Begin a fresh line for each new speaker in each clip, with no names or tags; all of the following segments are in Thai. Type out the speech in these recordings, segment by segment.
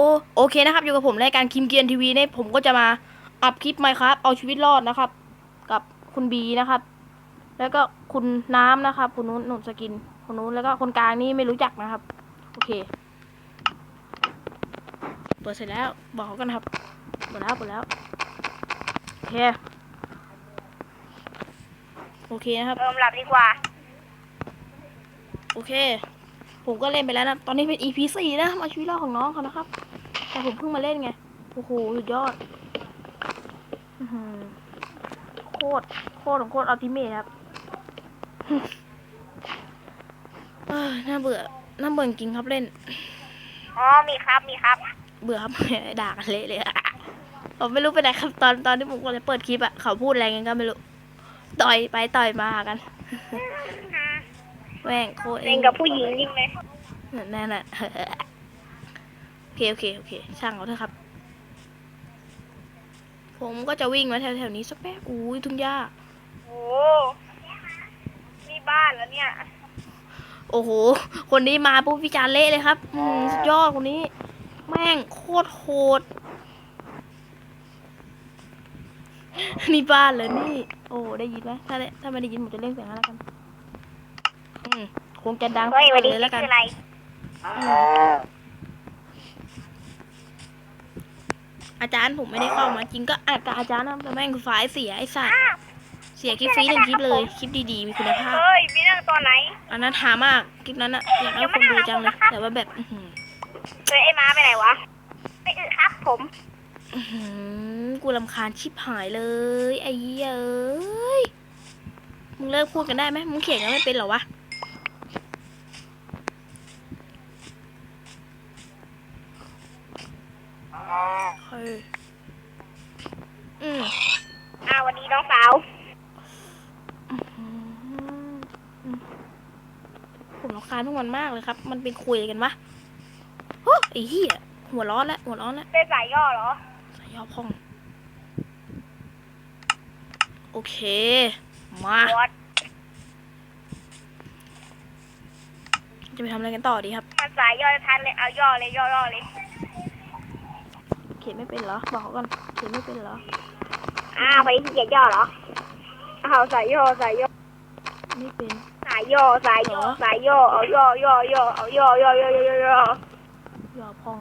โอโอเคนะครับ อยู่กับผมรายการคิมเกียนทีวีเนี่ยผมก็จะมาอัพคลิปไหมครับ เอาชีวิตรอดนะครับ กับคุณบีนะครับ แล้วก็คุณน้ำนะครับคุณนู้นหนุ่มสกินคนนู้นแล้วก็คนกลางนี่ไม่รู้จักนะครับ โอเค เปิดเสร็จแล้วบอกเขากันนะครับเปิดแล้วเปิดแล้วโอเคโอเคนะครับ
เออหลับดีกว่า
โอเค ผมก็เล่นไปแล้วนะ ตอนนี้เป็น EP สี่นะมาชีวิตรอดของน้องเขานะครับ แต่ผมเพิ่งมาเล่นไง โอ้โหสุดยอดอื้อหือโคตร โคตรของโคตรอัลติเมทครับเอ้ยน่าเบื่อ น่าเบื่อจริงครับเล่น
อ๋อ มีครับ มีครับ
เบื่อครับ ด่ากันเละเลยอะผมไม่รู้ไปไหนครับตอนตอนที่ผมกำลังเปิดคลิปอะเขาพูดอะไรกันก็ไม่รู้ ต่อยไปต่อยมากันแม่งโคตร
เล่นกับผู้หญิงจริงไหม
นั่นน่ะโอ เคโอเคโอเคช่างเอาเถอะครับ ผมก็จะวิ่งมาแถวๆนี้สักแป๊บอุ้ยทุ่งหญ้า
โอ้นี่บ้านแล้วเนี่ย
โอ้โห คนนี้มาปุ๊บวิจารณ์เละเลยครับ อืมสุดยอดคนนี้ แม่งโคตรโหดนี่บ้านเลยนี่ โอ้ได้ยินไหมถ้าได้ถ้าไม่ได้ยินผมจะเล่นเสียงแล้วกัน อืมคงจะดัง
เฮ้ยวันนี้
เลยแล้วกัน
คืออะไร
อาจารย์ผมไม่ได้เข้ามาจริงก็อัดกับอาจารย์นะแต่แม่งไฟล์เสียไอ้สัตว์เสียคลิปฟรีหนึ่งคลิปเลยคลิปดีๆมีคุณภาพ
เฮ้ยมีเรื่องตอนไหน
อันนั้นหามากคลิปนั้นอะอยากให้คนดูจังเลยแต่ว่าแบบอื้อหือ
เฮ้ยไอ้ม้าไปไหนวะไม่อึครับผม
อื้อหือกูรำคาญชิบหายเลยไอ้เหี้ยเอ้ยมึงเลิกพูดกันได้ไหมมึงเขียนกันไม่เป็นเหรอวะ เฮ้ยอืม
อ่าวันนี้น้องสาว
ผมรำคาญพวกมันมากเลยครับ มันเป็นคุยอะไรกันวะเฮ้ยไอ้เหี้ยหัวร้อนแล้วหัวร้อนแล้ว
เป็นสายย่อเหรอ
สายย่อพอง โอเค มา
วอด
จะไปทำอะไรกันต่อดีครับ
มันสายย่อทันเลย เอาย่อเลยย่อย่อเลย
เขียนไม่เป็นเหรอ บอกเขาก่อนเขียนไม่เป็นเหรอ
อ้าววันนี้ขี้เกียจย่อเหรอเอาสายย่อสายย่อ
ไม่เป็น
สายย่อสายย่อ
เหรอ
สายย่อเอาย่อย่อย่อเอาย่อย่อย่อย่อย่อย่อ
ย่อพอง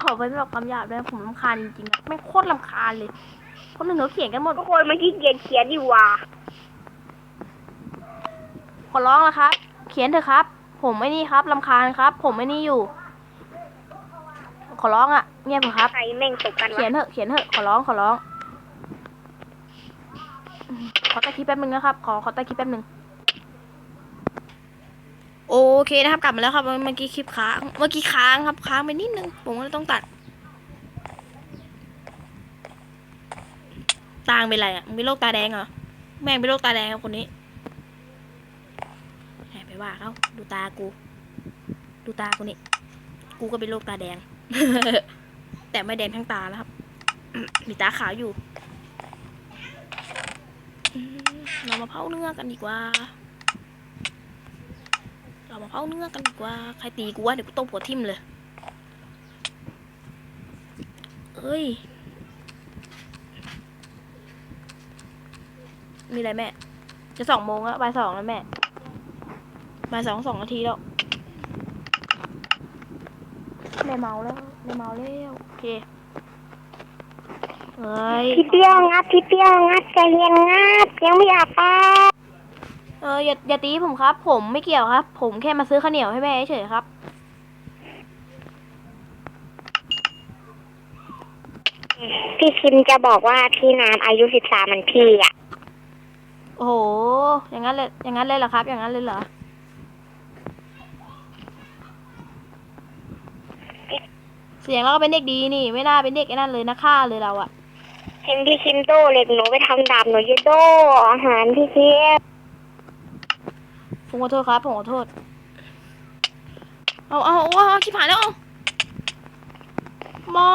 ขอเป็นแบบคำหยาบด้วยผมรำคาญจริงๆอะไม่งโคตรรำคาญเลยคนหนึ่งเขาเขียนกันหมด
ทุกคนมันขี้เกียจเขียนดีกว่า
ขอร้องแล้วครับ เขียนเถอะครับ ผมไม่นี่ครับรำคาญครับ ผมไม่นี่อยู่ ขอร้องอะ เงียบเถอะครับ
ใครแม่งตกกัน
เขียน
วะ
เถอะเขียนเถอะขอร้องขอร้องอืมขอตะคลิปแป๊บนึงนะครับ ขอขอตะคลิปแป๊บนึงโอเคนะครับกลับมาแล้วครับเมื่อกี้คลิปค้างเมื่อกี้ค้างครับค้างไปนิดนึงผมก็เลยต้องตัดตางเป็นไรอะมึงเป็นโรคตาแดงเหรอแม่งเป็นโรคตาแดงครับคนนี้แหมไปว่าเขาดูตากู ดูตากูนี่กูก็เป็นโรคตาแดง แต่ไม่แดงทั้งตาแล้วครับ มีตาขาวอยู่เรามาเผาเนื้อกันดีกว่า เรามาเผาเนื้อกันดีกว่า ใครตีกูวะเดี๋ยวกูต้มหัวทิ่มเลย เอ้ย มีอะไรแม่ จะสองโมงแล้วบ่ายสองแล้วแม่บ่ายสองสองนาทีแล้วไม่เมาแล้ว ไม่เมาแล้วโอเคเฮ้ย
พี่เปี้ยงัดพี่เปี้ยงัดใจเย็นงัดยังไม่อยากไป
เอออย่าอย่าตีผมครับ ผมไม่เกี่ยวครับ ผมแค่มาซื้อข้าวเหนียวให้แม่เฉยๆครับ
พี่คิมจะบอกว่าพี่น้ำอายุสิบสามมันพี่อะ
โอ้โห อย่างนั้นเลยอย่างนั้นเลยเหรอครับ อย่างนั้นเลยเหรอ เสียงเราก็เป็นเด็กดีนี่ ไม่น่าเป็นเด็กไอ้นั่นเลยนะฆ่าเลยเราอะ
เห็นพี่คิมโตเหล็กหนูไปทำดาบหนูจะโดอาหารพี่คิม
ผมขอโทษครับผมขอโทษ เอาเอาเอาเอาชิบหายแล้วเอาไม่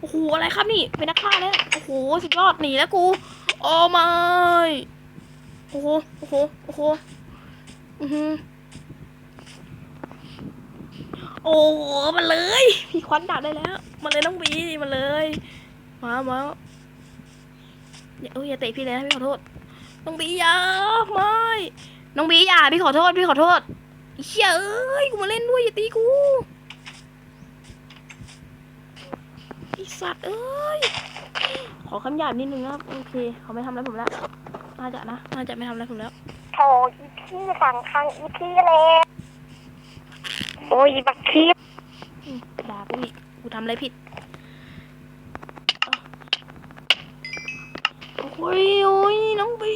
โอ้โหอะไรครับนี่ เป็นนักฆ่าแล้วโอ้โหสุดยอดหนีแล้วกูโอ้ไม่โอ้โหโอ้โหโอ้โหอือหือ โอ้โหมาเลย พี่ควันดาบได้แล้ว มาเลยน้องบีมาเลย มามาอย่าอ้ยอย่าเตะพี่เลยนะพี่ขอโทษ น้องบีอย่าไม่ น้องบีอย่าพี่ขอโทษพี่ขอโทษไอ้เชี่ยเอ้ยกูมาเล่นด้วยอย่าตีกูไอสัตว์เอ้ย ขอคำหยาบนิดนึงนะโอเคเขาไม่ทำอะไรผมแล้ว น่าจะนะ น่าจะไม่ทำอะไรผมแล้ว
โถอีพี่สั่งคังอีพี่เลย อ้ยบักคีบ
อืมด่ากูอีกกูทำอะไรผิดโอ้ยโอ้ยน้องบี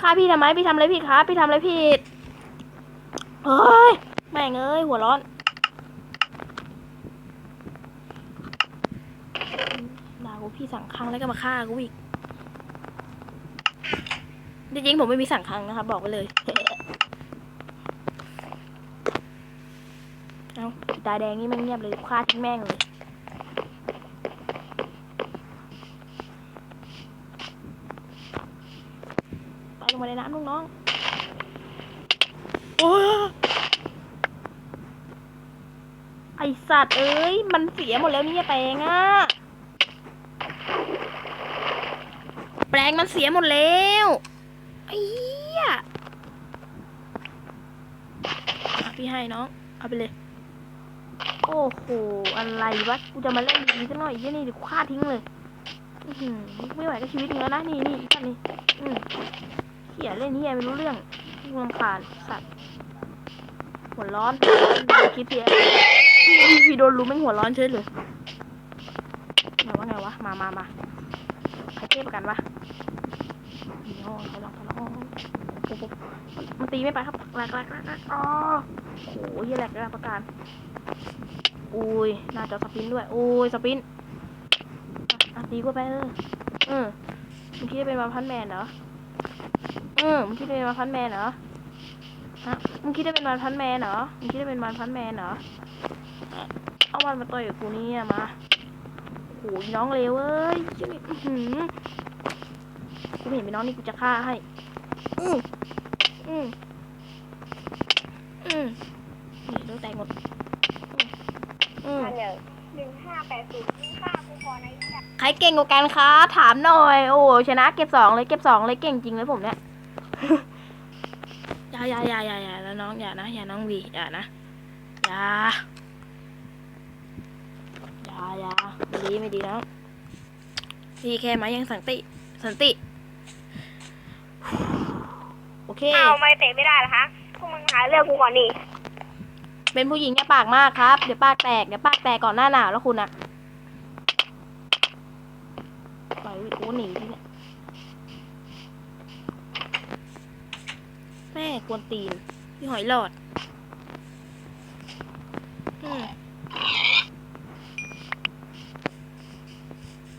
ฆ่าพี่ทำไมพี่ทำอะไรผิดครับพี่ทำอะไรผิดเฮ้ยแม่งเอ้ยหัวร้อนด่ากูพี่สั่งครั้งแล้วก็มาฆ่ากูอีกจริงๆผมไม่มีสั่งครั้งนะครับบอกไปเลย เอา ตาแดงนี่แม่งเงียบเลยฆ่าทิ้งแม่งเลยไปลงมาในน้ำลูกน้องโอ้ยไอสัตว์เอ้ย มันเสียหมดแล้วเนี่ยแปลงอะแปลงมันเสียหมดแล้วไอ้เหี้ยอะพี่ให้น้อง เอาไปเลย โอ้โห อะไรวะ กูจะมาเล่นดีสักหน่อยยี่นี่เดี๋ยวฆ่าทิ้งเลยอืไม่ไหวกับชีวิตมึงแล้วนะ นี่นี่อีกอันนี้อืมเขี่ยเล่นเฮียไม่รู้เรื่องกูรำคาญสัตว์ หัวร้อน คิดเพียพี่พี่โดนรู้ไม่หัวร้อนเฉยเลยไงวะไงวะ มามามาใครเทพประกันวะนี่ห้องเขาลองเขาลองโอ้โหมันมันตีไม่ไปครับแหลกแหลกแหลกอ๋อโอ้โหเฮียแหลกแหลกประกัน อุ้ยน้าจอสปินด้วยอุ้ยสปินอะตีกูไปเออเออมึงคิดจะเป็นมาพันแมนเหรอเออมึงคิดจะเป็นมาพันแมนเหรอฮะมึงคิดจะเป็นมาพันแมนเหรอมึงคิดจะเป็นมาพันแมนเหรอเอามันมาต่อยกับกูเนี่ยมาโอ้โหอีน้องเลวเอ้ยเจ้านี่อื้อหือกูไม่เห็นเป็นน้องนี่กูจะฆ่าให้อืมอืม รเก่งกว่ากันคะถามหน่อย โอ้ชนะเก็บสองเลยเก็บสองเลยเก่งจริงเลยผมเนี่ยอย่าอย่าอย่าอย่าอย่าแล้วน้องอย่านะอย่าน้องวีอย่านะอย่าอย่าอย่าไม่ดีไม่ดีน้องพี่แค่มายังสันติสันติ โอเค
เอาไม่เตะไม่ได้เหรอคะพวกมึงหาเรื่องกูก่อนนี่
เป็นผู้หญิงอย่าปากมากครับ เดี๋ยวปากแตกเดี๋ยวปากแตกก่อนหน้าหนาวแล้วคุณอะ ปล่อยวิโอ้หนีที่เนี่ยแม่กวนตีนพี่หอยหลอดอืม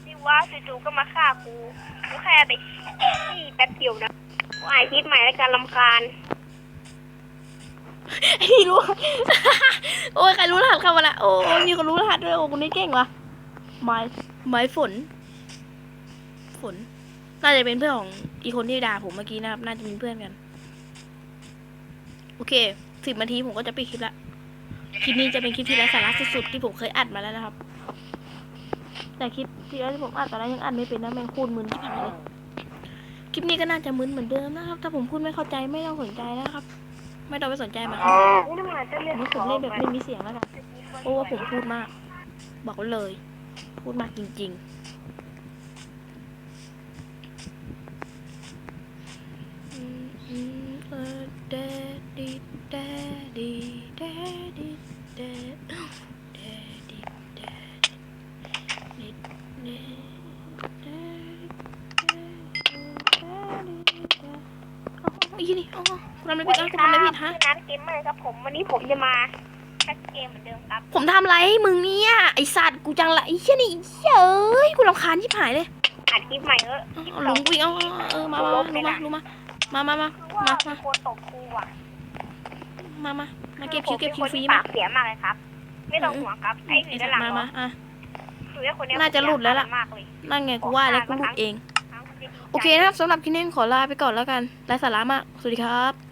ที่ว่าจู่ๆก็มาฆ่ากูกูแค่ไปขี้แป๊บเดียวนะกูอ่านคลิปใหม่แล้วกันลำคาญ
ไอ้นี่รู้ โอ้ยใครรู้รหัสเข้ามาละโอ้ยมีคนรู้รหัสด้วย โอ้คนนี้เก่งว่ะไม้ไม้ฝน ฝน น่าจะเป็นเพื่อนของอีคนที่ด่าผมเมื่อกี้นะครับ น่าจะเป็นเพื่อนกัน โอเคสิบนาทีผมก็จะปิดคลิปละ คลิปนี้จะเป็นคลิปที่ไร้สาระสุดๆที่ผมเคยอัดมาแล้วนะครับ แต่คลิปที่แล้วที่ผมอัดตอนนั้นยังอัดไม่เป็นนะแม่งคูดมึนที่หายเลย คลิปนี้ก็น่าจะมึนเหมือนเดิมนะครับ ถ้าผมพูดไม่เข้าใจไม่ต้องสนใจนะครับ ไม่ต้องไปสนใจมันครับ
นี่ทำไมจะเรียก
นี่ผมเล่นแบบไม่มีเสียงแล้วกันเพราะว่าผมพูดมาก บอกเลย พูดมากจริง ๆอืมอืมเออ daddy daddy daddy daddy daddy daddy daddy อีนี่อ๋อคุณทำอะไรผิดอะคุณทำอะไรผิดฮะ
นัทเกมเมอร์ครับผม วันนี้ผมจะมาแคสเกมเหมือนเดิมครับ
ผมทำอะไรให้มึงเนี่ย ไอสัตว์กูจังละไอ้เชี่ยนี่ไอ้เชี่ยเอ้ยกูรำคาญชิบหายเลย
อัดคลิปใหม่เออ
เอาเอาลงกูอีกเอาเอาเออมามามาลงมาลงมา มามามา
คือว่า
มา
เป็นคนตกครูอะ
มามามาเก็บคิวเก็บคิวฟรี
ปามา
ก
เสียมากเลยครับ ไม่ต้องห่วงครับไอ้
ไอ้
สี
สั
ด้า
ต
นหลัง
ว์มามาอะ
คือไอ้คนเนี้ย
น่าจะหลุดแล้วล่ะ
มากเลย
นั่นไงกูว่าแล้วกูหลุดเอง
ทั้งคนที่ดีใจ
โอเคนะครับสำหรับคลิปนี้ขอลาไปก่อนแล้วกันไร้สาระมาก สวัสดีครับ